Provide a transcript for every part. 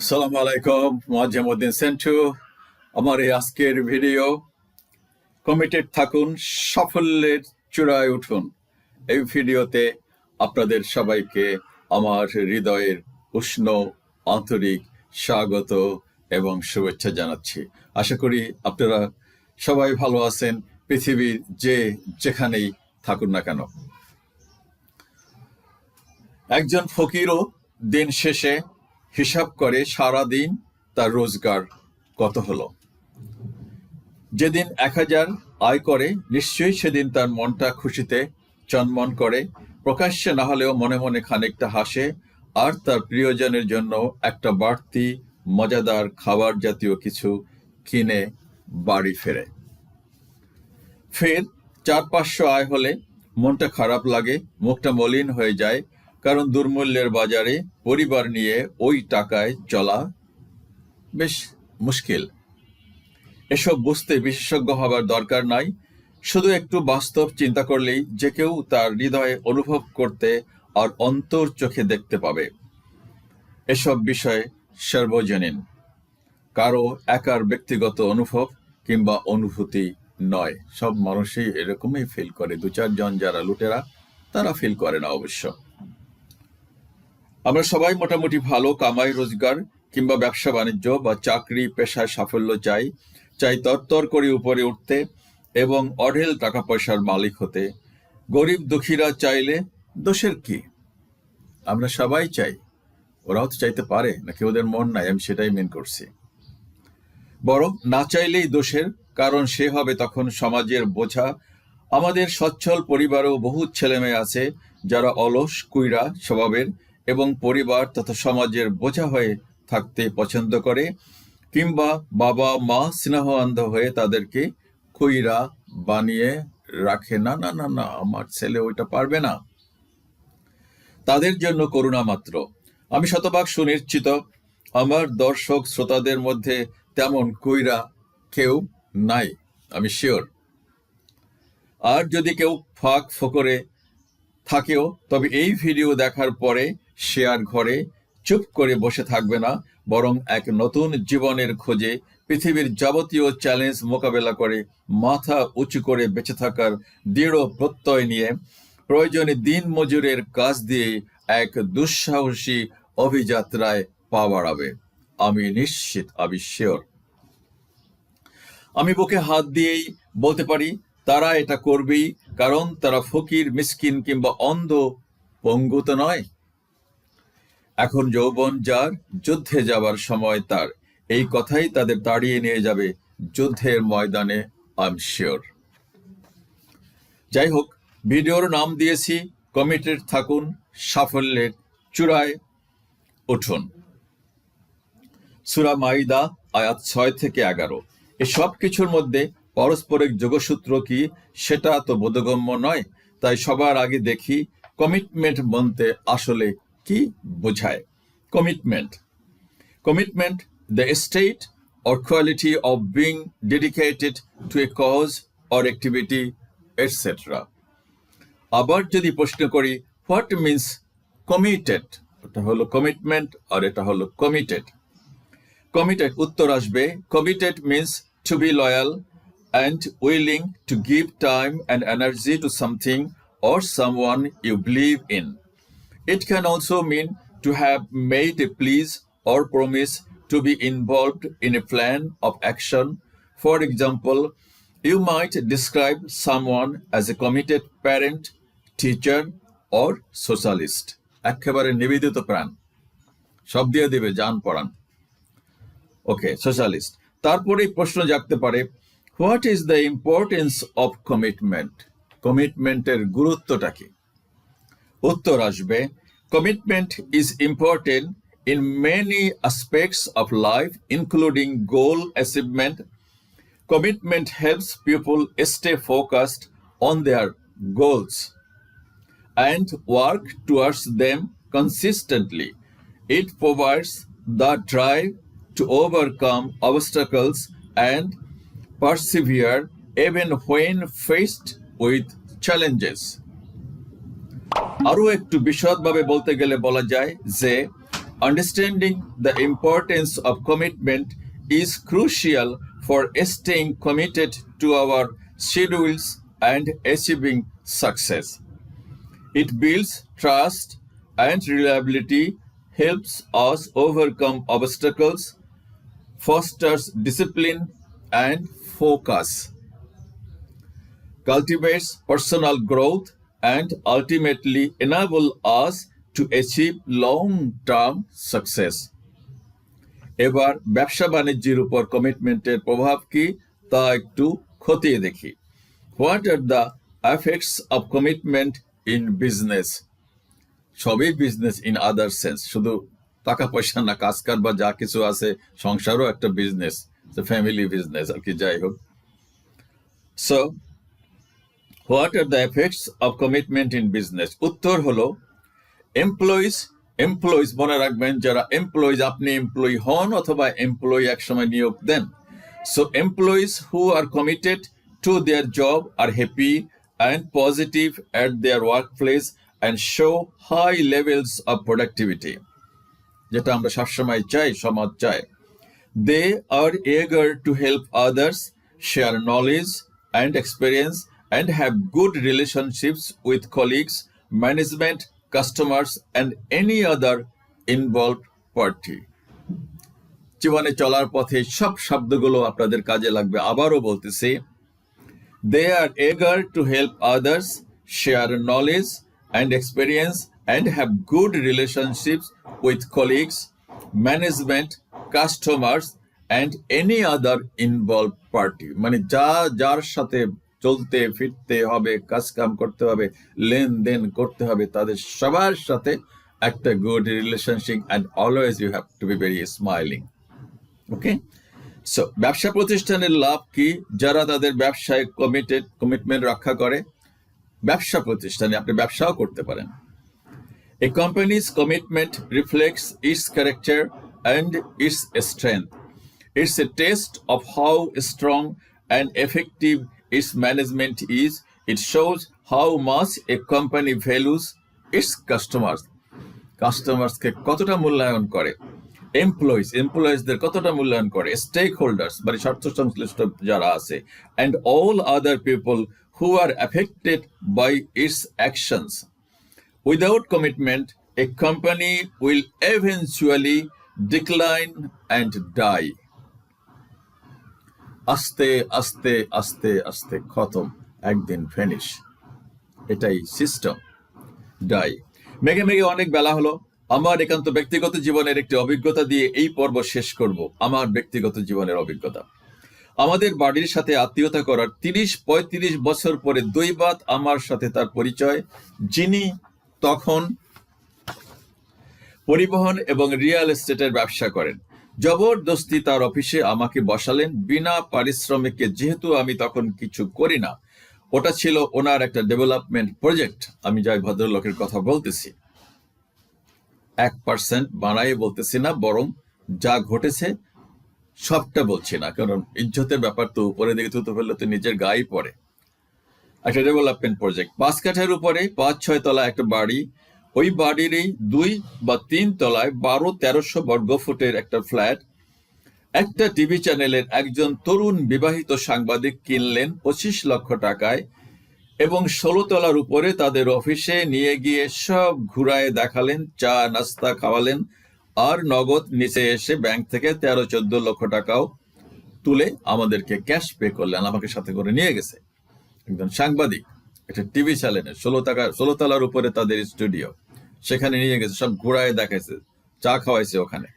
আসসালামু আলাইকুম মোয়াজ্জেমউদ্দিন সেন্টু আমার এই আজকের ভিডিও কমিটেড থাকুন সাফল্যের চূড়ায় উঠুন। এই ভিডিওতে আপনাদের সবাইকে আমার হৃদয়ের উষ্ণ আন্তরিক স্বাগত এবং শুভেচ্ছা জানাচ্ছি। আশা করি আপনারা সবাই ভালো আছেন পৃথিবীর যে যেখানেই থাকুন না কেন। একজন ফকিরও দিন শেষে হিসাব করে সারা দিন তার রোজগার কত হলো? যেদিন এক হাজার আয় করে, নিশ্চয়ই সেদিন তার মনটা খুশিতে চনমন করে। প্রকাশ্যে না হলেও মনে মনে খানিকটা হাসে, আর তার প্রিয়জনের জন্য একটা বাড়তি, মজাদার খাবার জাতীয় কিছু কিনে বাড়ি ফেরে। ফের চার পাঁচশো আয় হলে মনটা খারাপ লাগে, মুখটা মলিন হয়ে যায় কারণ দুর্মূল্যের বাজারে পরিবার নিয়ে ওই টাকায় চলা বেশ মুশকিল। এসব বুঝতে বিশেষজ্ঞ হবার দরকার নাই, শুধু একটু বাস্তব চিন্তা করলেই যে কেউ তার হৃদয়ে অনুভব করতে আর অন্তর চোখে দেখতে পাবে। এসব বিষয়ে সর্বজনীন। কারও একার ব্যক্তিগত অনুভব কিংবা অনুভূতি নয়। সব মানুষই এরকমই ফিল করে। দু চারজন যারা লুটেরা, তারা ফিল করে না অবশ্য। আমরা সবাই মোটামুটি ভালো, কামাই, রোজগার কিংবা ব্যবসা বাণিজ্য বা চাকরি, পেশায় সাফল্য চাই চাই তরতর করে উপরে উঠতে এবং অঢেল টাকা পয়সার মালিক হতে। গরিব দুঃখীরা চাইলে দোষের কি? আমরা সবাই চাই। ওরাও তো চাইতে পারে, নাকি ওদের মন নাই? আমি সেটাই মেন করছি। বরং না চাইলেই দোষের, কারণ সে হবে তখন সমাজের বোঝা। আমাদের সচ্ছল পরিবারেও বহু ছেলেমেয়ে আছে যারা অলস, কুইরা স্বভাবের এবং পরিবার তথা সমাজের বোঝা হয়ে থাকতে পছন্দ করে, কিংবা বাবা, মা স্নেহ অন্ধ হয়ে তাদেরকে কুইরা বানিয়ে রাখে, না না না না, আমার ছেলে ওইটা পারবে না। তাদের জন্য করুণা মাত্র। আমি শতভাগ সুনিশ্চিত, আমার দর্শক শ্রোতাদের মধ্যে তেমন কইরা কেউ নাই, আমি শিওর। আর যদি কেউ ফাঁক ফকরে থাকেও, তবে এই ভিডিও দেখার পরে সে আর ঘরে চুপ করে বসে থাকবে না, বরং এক নতুন জীবনের খোঁজে পৃথিবীর যাবতীয় চ্যালেঞ্জ মোকাবেলা করে মাথা উঁচু করে বেঁচে থাকার দৃঢ় প্রত্যয় নিয়ে প্রয়োজনে দিন মজুরের কাজ দিয়ে এক দুঃসাহসী অভিযাত্রায় পা বাড়াবে। আমি নিশ্চিত, আমি শিওর। আমি বুকে হাত দিয়েই বলতে পারি, তারা এটা করবেই, কারণ তারা ফকির, মিসকিন কিংবা অন্ধ পঙ্গু তো নয়। এখন যৌবন যার, যুদ্ধে যাবার সময় তার। এই কথাই তাদের তাড়িয়ে নিয়ে যাবে যুদ্ধের ময়দানে আই এম শিওর যাই হোক ভিডিওর নাম দিয়েছি, কমিটেড থাকুন, সাফল্যের চূড়ায় উঠুন। সুরা মাইদা, আয়াত ছয় থেকে এগারো। এসব কিছুর মধ্যে পারস্পরিক যোগসূত্র কি, সেটা তো বোধগম্য নয়, তাই সবার আগে দেখি, কমিটমেন্ট বলতে আসলে কি বোঝায় commitment commitment the state or quality of being dedicated to a cause or activity, etc. আবার যদি প্রশ্ন করি হোয়াট মিন্স কমিটেড ওটা হলো কমিটমেন্ট আর এটা হলো কমিটেড কমিটেড উত্তর আসবে committed means to be loyal and willing to give time and energy to something or someone you believe in. It can also mean to have made a pledge or promise to be involved in a plan of action. For example, you might describe someone as a committed parent, teacher, or socialist. একেবারে নিবেদিত প্রাণ সব দিয়ে দেবে যান পড়ান ওকে socialist তারপরেই প্রশ্ন জাগতে পারে what is the importance of commitment কমিটমেন্টের গুরুত্বটা কি উত্তর আসবে commitment is important in many aspects of life including goal achievement commitment helps people stay focused on their goals and work towards them consistently. It provides the drive to overcome obstacles and persevere even when faced with challenges. আরও একটু বিশদভাবে বলতে গেলে বলা যায় যে Understanding the importance of commitment is crucial for staying committed to our schedules and achieving success. It builds trust and reliability, helps us overcome obstacles, fosters discipline and focus, cultivates personal growth, and ultimately enable us to achieve long-term success. এবার ব্যবসা বাণিজ্যের উপর কমিটমেন্টের প্রভাব কি তা একটু খতিয়ে দেখি। What are the effects of commitment in business সবই বিজনেস ইন আদার সেন্স শুধু টাকা পয়সা না কাজ কার বা যা কিছু আছে, সংসারও একটা বিজনেস ফ্যামিলি বিজনেস আর কি, যাই হোক। So what are the effects of commitment in business? উত্তর হলো এমপ্লয়িজ এমপ্লয়িজ মনে রাখবেন যারা এমপ্লয়িজ আপনি এমপ্লয়ি হন অথবা এমপ্লয়ি একসময় নিয়োগ দেন। So employees who are committed to their job are happy and positive at their work place and show high levels of productivity যেটা আমরা সবসময় চাই সমাজ চায়। They are eager to help others share knowledge and experience, and have good relationships with colleagues, management, customers, and any other involved party. জীবনে চলার পথে সব শব্দগুলো আপনাদের কাজে লাগবে আবারও বলতেছি they are eager to help others, share knowledge and experience, and have good relationships with colleagues, management, customers, and any other involved party. মানে যা যার সাথে চলতে, ফিরতে হবে কাজ কাম করতে হবে, লেনদেন করতে হবে, তাদের সবার সাথে একটা good relationship and always you have to be very smiling okay so ব্যবসা প্রতিষ্ঠানের লাভ কি? যারা তাদের ব্যবসায় কমিটেড কমিটমেন্ট রক্ষা করে, ব্যবসা প্রতিষ্ঠানে আপনি ব্যবসাও করতে পারেন। A company's commitment reflects its character and its strength. It's a test of how strong and effective its management is. It shows how much a company values its customers. কাস্টমার্সকে কতটা মূল্যায়ন করে এমপ্লয়িজ এমপ্লয়িজদের কতটা মূল্যায়ন করে স্টেক হোল্ডার্স মানে স্বার্থ সংশ্লিষ্ট যারা আছে and all other people who are affected by its actions Without commitment, a company will eventually decline and die. আস্তে আস্তে আস্তে আস্তে খতম, একদিন ফিনিশ এটাই সিস্টেম ডাই। মেঘে মেঘে অনেক বেলা হলো। আমার একান্ত ব্যক্তিগত জীবনের একটি অভিজ্ঞতা দিয়ে এই পর্ব শেষ করব, আমার ব্যক্তিগত জীবনের অভিজ্ঞতা। আমাদের বাড়ির সাথে আত্মীয়তা করার তিরিশ, পঁয়ত্রিশ বছর পরে দৈবাত আমার সাথে তার পরিচয়। যিনি তখন পরিবহন এবং রিয়েল এস্টেটের ব্যবসা করেন। জবরদস্তি তার অফিসে আমাকে বসালেন। বিনা পারিশ্রমিকে, যেহেতু আমি তখন কিছু করি না, ওটা ছিল ওনার একটা ডেভেলপমেন্ট প্রজেক্ট। আমি যাই ভদ্রলোকের কথা বলতেছি। এক পার্সেন্ট বানাই বলতেছি না, বরং যা ঘটেছে সবটা বলছি না, কারণ ইজ্জতের ব্যাপার তো উপরে দিকে তুতে ফেললে তো নিজের গায়ে পড়ে। একটা ডেভেলপমেন্ট প্রজেক্ট। পাঁচ কাঠের উপরে পাঁচ ছয় তলা একটা বাড়ি ওই বাড়িরই দুই বা তিন তলায় বারো, তেরোশো বর্গ ফুটের একটা ফ্ল্যাট। একটা টিভি চ্যানেলের একজন তরুণ বিবাহিত সাংবাদিক কিনলেন পঁচিশ লক্ষ টাকায় এবং ষোলো তলার উপরে তাদের অফিসে নিয়ে গিয়ে সব ঘুরায় দেখালেন, চা, নাস্তা খাওয়ালেন আর নগদ নিচে এসে ব্যাংক থেকে তেরো, চোদ্দ লক্ষ টাকাও তুলে আমাদেরকে ক্যাশ পে করলেন, আমাকে সাথে করে নিয়ে গেছে। একজন সাংবাদিক, একটা টিভি চ্যানেলের, ষোলো টাকা ষোলো তলার উপরে তাদের স্টুডিও। সেখানে নিয়ে গেছে, সব ঘোরায় দেখাইছে, চা খাওয়াইছে ওখানে।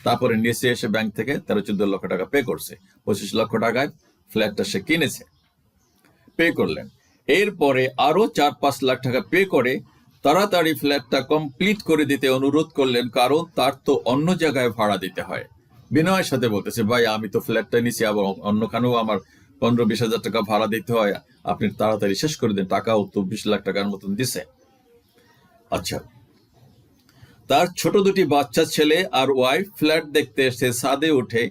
তারপরে নিচে এসে ব্যাংক থেকে তেরো চোদ্দ লক্ষ টাকা পে করছে। পঁচিশ লক্ষ টাকায় ফ্ল্যাটটা সে কিনেছে। পে করলেন। এরপরে আরও চার পাঁচ লাখ টাকা পে করে তাড়াতাড়ি ফ্ল্যাটটা কমপ্লিট করে দিতে অনুরোধ করলেন, কারণ তার তো অন্য জায়গায় ভাড়া দিতে হয়। বিনয়ের সাথে বলতেছে, ভাই, আমি তো ফ্ল্যাটটা নিছি, আবার অন্যখানেও আমার পনেরো বিশ হাজার টাকা ভাড়া দিতে হয়। আপনি তাড়াতাড়ি শেষ করে দিন, টাকাও তো বিশ লাখ টাকার মতন দিছে। আচ্ছা তার ছোট দুটি বাচ্চা ছেলে আর ওয়াইফ ফ্ল্যাট দেখতে এসে ছাদে উঠে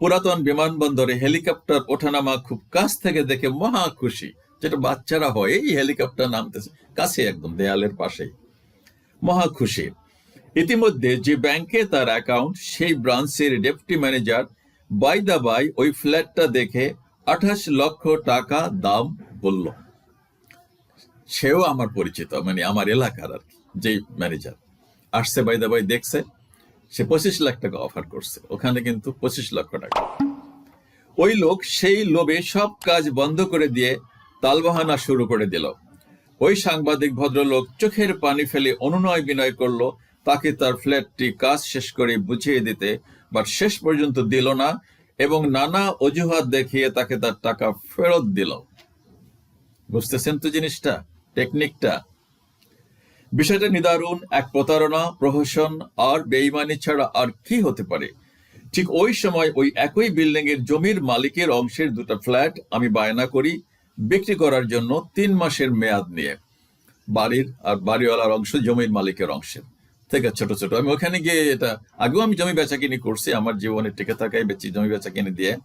পুরাতন বিমানবন্দরে হেলিকপ্টার ওঠানামা খুব কাছ থেকে দেখে মহা খুশি যেটা বাচ্চারা হয় এই হেলিকপ্টার নামতেছে, কাছে একদম দেয়ালের পাশেই। মহা খুশি। ইতিমধ্যে যে ব্যাংকে তার অ্যাকাউন্ট, সেই ব্রাঞ্চের deputy manager by the by ওই ফ্ল্যাটটা দেখে আঠাশ লক্ষ টাকা দাম বলল। সেও আমার পরিচিত মানে আমার এলাকার আর কি, যেই ম্যানেজার। আসছে বাই দা বাই দেখছে, সে পঁচিশ লাখ টাকা অফার করছে। ওখানে কিন্তু পঁচিশ লক্ষ টাকা। ওই লোক সেই লোভে সব কাজ বন্ধ করে দিয়ে তালবাহানা শুরু করে দিল। ওই সাংবাদিক ভদ্রলোক চোখের পানি ফেলে অনুনয় বিনয় করল, তাকে তার ফ্ল্যাটটি কাজ শেষ করে বুঝিয়ে দিতে বাট শেষ পর্যন্ত দিল না এবং নানা অজুহাত দেখিয়ে তাকে তার টাকা ফেরত দিল। বুঝতেছেন তো জিনিসটা? টেকনিকটা বিষয়টা নিদারুণ, এক প্রতারণা, প্রহসন আর বেইমানি ছাড়া আর কি হতে পারে? ঠিক ওই সময় ওই একই বিল্ডিং এর জমির মালিকের অংশের দুটো ফ্ল্যাট আমি বায়না করি বিক্রি করার জন্য তিন মাসের মেয়াদ নিয়ে। বাড়ির আর বাড়িওয়ালার অংশ জমির মালিকের অংশের। থেকে ছোট ছোট। আমি ওখানে গিয়ে এটা, আগেও আমি জমি বেচা কিনি করছি, আমার জীবনে টিকে থাকাই বেচি জমি বেচা কিনে দিয়ে।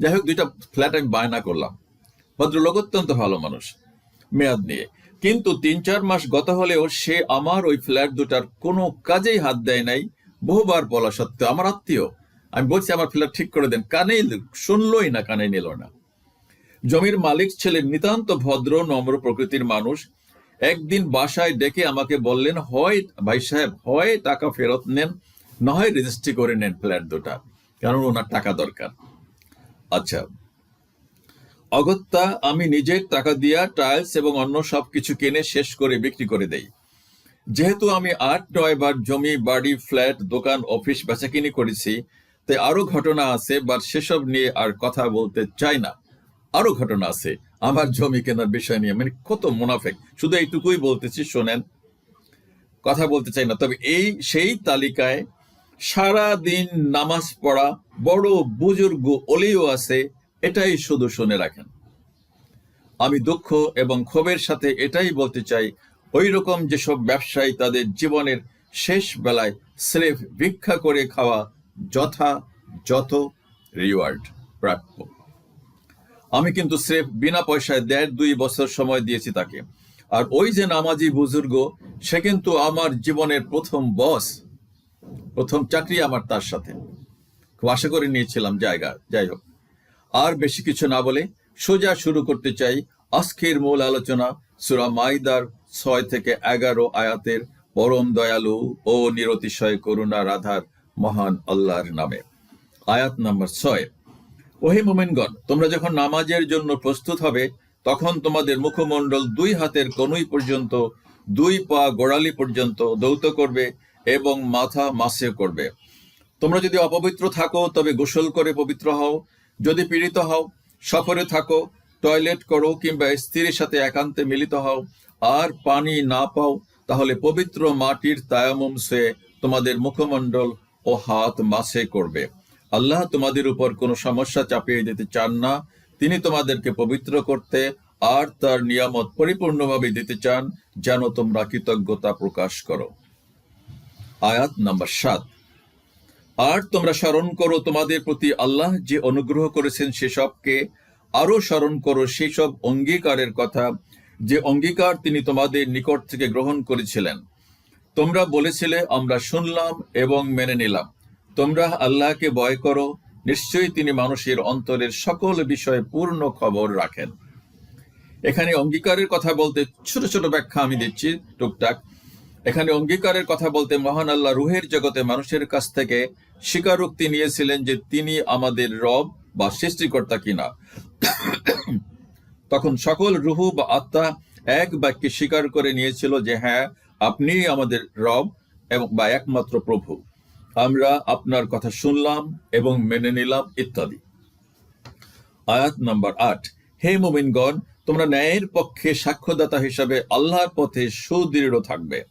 যাই হোক, দুইটা ফ্ল্যাট আমি বায়না করলাম। ভদ্রলোক অত্যন্ত ভালো মানুষ, মেয়াদ নিয়ে। কিন্তু তিন চার মাস গত হলেও সে আমার ওই ফ্ল্যাট দুটার কোনো কাজেই হাত দেয় নাই। বহুবার বলা সত্ত্বেও আমার আত্মীয়। আমি বলছি, আমার ফ্ল্যাট ঠিক করে দেন। কানেই শুনলই না কানে নিল না। জমির মালিক ছিলেন নিতান্ত ভদ্র, নম্র প্রকৃতির মানুষ। একদিন বাসায় ডেকে আমাকে বললেন, হয় ভাই সাহেব, হয় টাকা ফেরত নেন, না হয় রেজিস্ট্রি করে নেন ফ্ল্যাট দুটা, কারণ ওনার টাকা দরকার। আচ্ছা অগত্যা আমি নিজের টাকা দিয়া টাইলস এবং অন্য সবকিছু কিনে শেষ করে বিক্রি করে দেই। যেহেতু আমি আট বার জমি, বাড়ি, ফ্ল্যাট, দোকান, অফিস বেচাকিনি করেছি তাই আরও ঘটনা আছে বাট সেসব নিয়ে আর কথা বলতে চাই না। আরও ঘটনা আছে, আমার জমি কেনার বিষয় নিয়ে। মানে কত মুনাফেক। শুধু এইটুকুই বলতেছি, শোনেন। কথা বলতে চাই না, তবে এই সেই তালিকায় সারা দিন নামাজ পড়া বড় বুজুর্গ অলিও আছে এটাই শুধু শুনে রাখেন। আমি দুঃখ এবং ক্ষোভের সাথে এটাই বলতে চাই ওই রকম যেসব ব্যবসায়ী তাদের জীবনের শেষ বেলায় স্রেফ ভিক্ষা করে খাওয়া যথা যত রিওয়ার্ড প্রাপ্য। আমি কিন্তু স্রেফ বিনা পয়সায় দেড় দুই বছর সময় দিয়েছি তাকে। আর ওই যে নামাজি বুজুর্গ, সে কিন্তু আমার জীবনের প্রথম বস প্রথম চাকরি আমার তার সাথে। খুব আশা করে নিয়েছিলাম জায়গা, যাই হোক। আর বেশি কিছু না বলে সোজা শুরু করতে চাই আজকের মূল আলোচনা সুরা মাইদার ছয় থেকে এগারো আয়াতের পরম দয়ালু ও নিরতিশয় করুণা রাধার মহান আল্লাহর নামে। আয়াত নাম্বার ছয়। ওহে মোমেনগণ, তোমরা যখন নামাজের জন্য প্রস্তুত হবে, তখন তোমাদের মুখমণ্ডল দুই হাতের কনুই পর্যন্ত, দুই পা গোড়ালি পর্যন্ত দৌত করবে এবং মাথা মাসে করবে। তোমরা যদি অপবিত্র থাকো, তবে গোসল করে পবিত্র হও। যদি পীড়িত হও, সফরে থাকো, টয়লেট করো কিংবা স্ত্রীর সাথে একান্তে মিলিত হও, আর পানি না পাও, তাহলে পবিত্র মাটির তায়ামম সে তোমাদের মুখমণ্ডল ও হাত মাসে করবে। আল্লাহ তোমাদের উপর কোনো সমস্যা চাপিয়ে দিতে চান না। তিনি তোমাদেরকে পবিত্র করতে আর তার নিয়ামত পরিপূর্ণভাবে দিতে চান, যেন তোমরা কৃতজ্ঞতা প্রকাশ করো। আয়াত নাম্বার সাত। আর তোমরা স্মরণ করো তোমাদের প্রতি আল্লাহ যে অনুগ্রহ করেছেন সেসবকে। আরও স্মরণ করো সেসব অঙ্গীকারের কথা, যে অঙ্গীকার তিনি তোমাদের নিকট থেকে গ্রহণ করেছিলেন। তোমরা বলেছিলে, আমরা শুনলাম এবং মেনে নিলাম। তোমরা আল্লাহকে ভয় করো। নিশ্চয়ই তিনি মানুষের অন্তরের সকল বিষয়ে পূর্ণ খবর রাখেন। এখানে অঙ্গীকারের কথা বলতে ছোট ছোট ব্যাখ্যা আমি দিচ্ছি টুকটাক। এখানে অঙ্গীকারের কথা বলতে মহান আল্লাহ রুহের জগতে মানুষের কাছ থেকে স্বীকারোক্তি নিয়েছিলেন যে তিনি আমাদের রব বা সৃষ্টিকর্তা কিনা। তখন সকল রুহু বা আত্মা এক বাক্যে স্বীকার করে নিয়েছিল যে হ্যাঁ আপনি আমাদের রব এবং বা একমাত্র প্রভু। আমরা আপনার কথা শুনলাম এবং মেনে নিলাম, ইত্যাদি। আয়াত নাম্বার আট। হে মোমিনগণ, তোমরা ন্যায়ের পক্ষে সাক্ষ্যদাতা হিসাবে আল্লাহর পথে সুদৃঢ় থাকবে।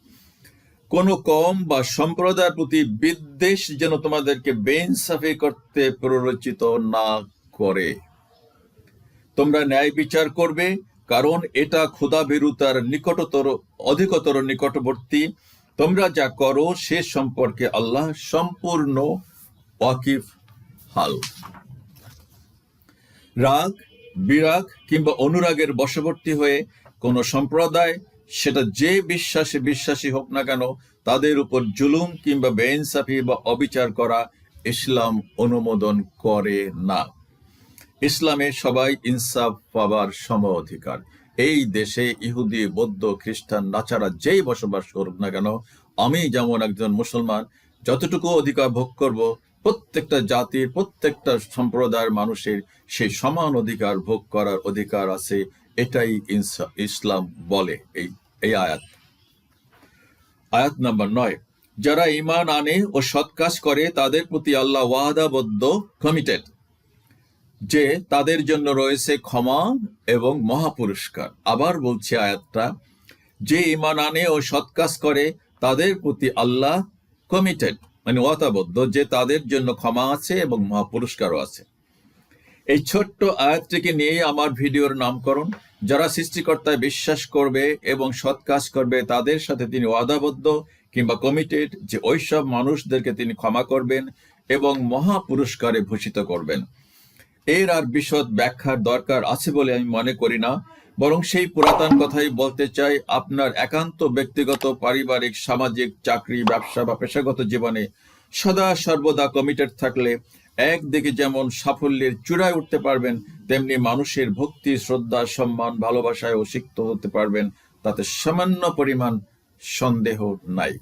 কোনো কম বা সম্প্রদায়ের প্রতি বিদ্বেষ যেন তোমাদেরকে বেইনসাফি করতে প্ররোচিত না করে। তোমরা ন্যায় বিচার করবে, কারণ এটা ক্ষুদা বেরুতার নিকটতর, অধিকতর নিকটবর্তী। তোমরা যা করো, সে সম্পর্কে আল্লাহ সম্পূর্ণ ওয়াকিফ, হাল। রাগ, বিরাগ কিংবা অনুরাগের বশবর্তী হয়ে কোনো সম্প্রদায় সেটা যে বিশ্বাসে বিশ্বাসী হোক না কেন, তাদের উপর জুলুম কিংবা বেইনসাফি বা অবিচার করা ইসলাম অনুমোদন করে না। ইসলামে সবাই ইনসাফ পাবার সম অধিকার। এই দেশে ইহুদি, বৌদ্ধ, খ্রিস্টান, নাচারা যেই বসবাস করুক না কেন, আমি যেমন একজন মুসলমান, যতটুকু অধিকার ভোগ করব, প্রত্যেকটা জাতির, প্রত্যেকটা সম্প্রদায়ের মানুষের সেই সমান অধিকার ভোগ করার অধিকার আছে এটাই ইসলাম বলে এই এই আয়াত। আয়াত নাম্বার নয়, যারা ইমান আনে ও সৎ কাজ করে, তাদের প্রতি আল্লাহ ওয়াদাবদ্ধ কমিটেড যে তাদের জন্য রয়েছে ক্ষমা এবং মহাপুরস্কার। আবার বলছি আয়াতটা, যে ইমান আনে ও সৎ কাজ করে, তাদের প্রতি আল্লাহ কমিটেড মানে ওয়াতাবদ্ধ যে তাদের জন্য ক্ষমা আছে এবং মহাপুরস্কারও আছে। এই ছোট্ট আয়াতটিকে নিয়ে আমার ভিডিওর নামকরণ, যারা সৃষ্টিকর্তায় বিশ্বাস করবে এবং সৎ কাজ করবে, তাদের সাথে তিনি ওয়াদাবদ্ধ কিংবা কমিটেড যে ওইসব মানুষদেরকে তিনি ক্ষমা করবেন এবং মহা পুরস্কারে ভূষিত করবেন। এর আর বিশদ ব্যাখ্যার দরকার আছে বলে আমি মনে করি না, বরং সেই পুরাতন কথাই বলতে চাই, আপনার একান্ত ব্যক্তিগত, পারিবারিক, সামাজিক, চাকরি, ব্যবসা বা পেশাগত জীবনে সদা সর্বদা কমিটেড থাকলে একদিকে যেমন সাফল্যের চূড়ায় উঠতে পারবেন, তেমনি মানুষের ভক্তি, শ্রদ্ধা, সম্মান ভালোবাসায় অসিক্ত হতে পারবেন। তাতে সামান্য পরিমাণ সন্দেহ নাই।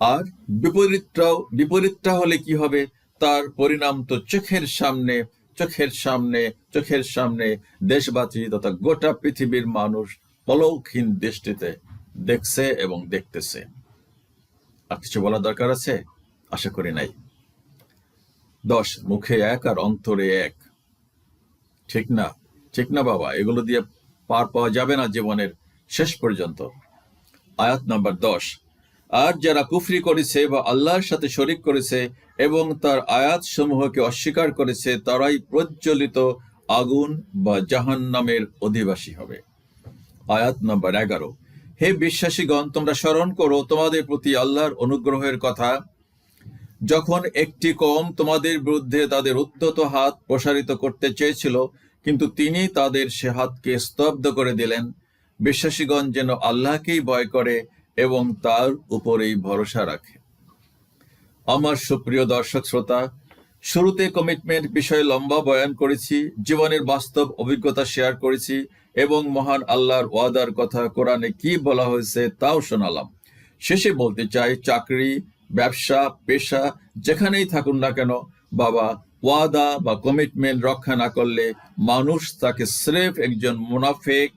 আর বিপরীতটাও, বিপরীতটা হলে কি হবে? তার পরিণাম তো চোখের সামনে চোখের সামনে চোখের সামনে দেশবাসী তথা গোটা পৃথিবীর মানুষ পলকহীন দৃষ্টিতে দেখছে এবং দেখতেছে। আর কিছু বলার দরকার আছে? আশা করি নাই। দশ, মুখে এক আর অন্তরে এক। ঠিক না? ঠিক না বাবা, এগুলো দিয়ে পার পাওয়া যাবে না জীবনের শেষ পর্যন্ত। আয়াত নাম্বার দশ, আর যারা কুফরি করেছে বা আল্লাহর সাথে শরিক করেছে এবং তার আয়াত সমূহকে অস্বীকার করেছে, তারাই প্রজ্বলিত আগুন বা জাহান নামের অধিবাসী হবে। আয়াত নাম্বার এগারো, হে বিশ্বাসীগণ, তোমরা স্মরণ করো, তোমাদের প্রতি আল্লাহর অনুগ্রহের কথা যখন একটি কম তোমাদের বিরুদ্ধে তাদের উদ্ধত হাত প্রসারিত করতে চেয়েছিল, কিন্তু তিনি তাদের সে হাতকে স্তব্ধ করে দিলেন। বিশ্বাসীগণ যেন আল্লাহকেই ভয় করে এবং তার উপরেই ভরসা রাখে। আমার সুপ্রিয় দর্শক শ্রোতা, শুরুতে কমিটমেন্ট বিষয়ে লম্বা বয়ান করেছি, জীবনের বাস্তব অভিজ্ঞতা শেয়ার করেছি এবং মহান আল্লাহর ওয়াদার কথা কোরআনে কি বলা হয়েছে তাও শোনালাম। শেষে বলতে চাই, চাকরি ব্যবসা, পেশা, যেখানেই থাকুন না কেন, বাবা, ওয়াদা বা কমিটমেন্ট রক্ষা না করলে মানুষ তাকে স্রেফ একজন মুনাফেক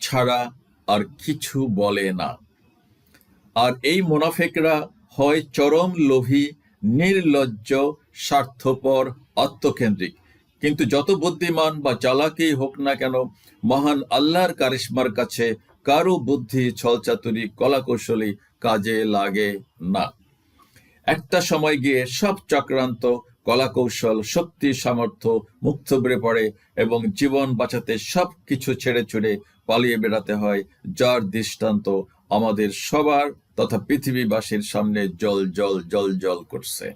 ছাড়া আর কিছু বলে না। আর এই মুনাফেকরা হয় চরম লোভী, নির্লজ্জ, স্বার্থপর, আত্মকেন্দ্রিক। কিন্তু যত বুদ্ধিমান বা চালাকেই হোক না কেন, মহান আল্লাহর কারিশ্মার কাছে কারও বুদ্ধি, ছলচাতুরি, কলাকৌশলী কাজে লাগে না। একটা সময় গিয়ে সব চক্রান্ত, কলাকৌশল, শক্তি, সামর্থ্য মুখ থুবড়ে পড়ে এবং জীবন বাঁচাতে সব কিছু ছেড়ে ছুড়ে পালিয়ে বেড়াতে হয়। যার দৃষ্টান্ত আমাদের সবার তথা পৃথিবীবাসীর সামনে জল জল জল জল করছে।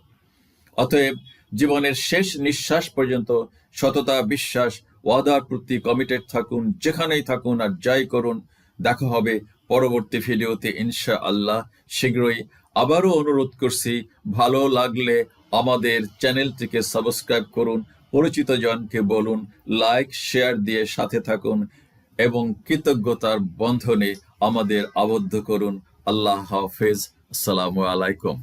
অতএব জীবনের শেষ নিঃশ্বাস পর্যন্ত সততা, বিশ্বাস, ওয়াদার প্রতি কমিটেড থাকুন, যেখানেই থাকুন আর যাই করুন, দেখা হবে পরবর্তী ভিডিওতে ইনশা আল্লাহ শীঘ্রই আবারও অনুরোধ করছি, ভালো লাগলে আমাদের চ্যানেলটিকে সাবস্ক্রাইব করুন, পরিচিত জনকে বলুন, লাইক, শেয়ার দিয়ে সাথে থাকুন এবং কৃতজ্ঞতার বন্ধনে আমাদের আবদ্ধ করুন। আল্লাহ হাফেজ। আসসালামু আলাইকুম।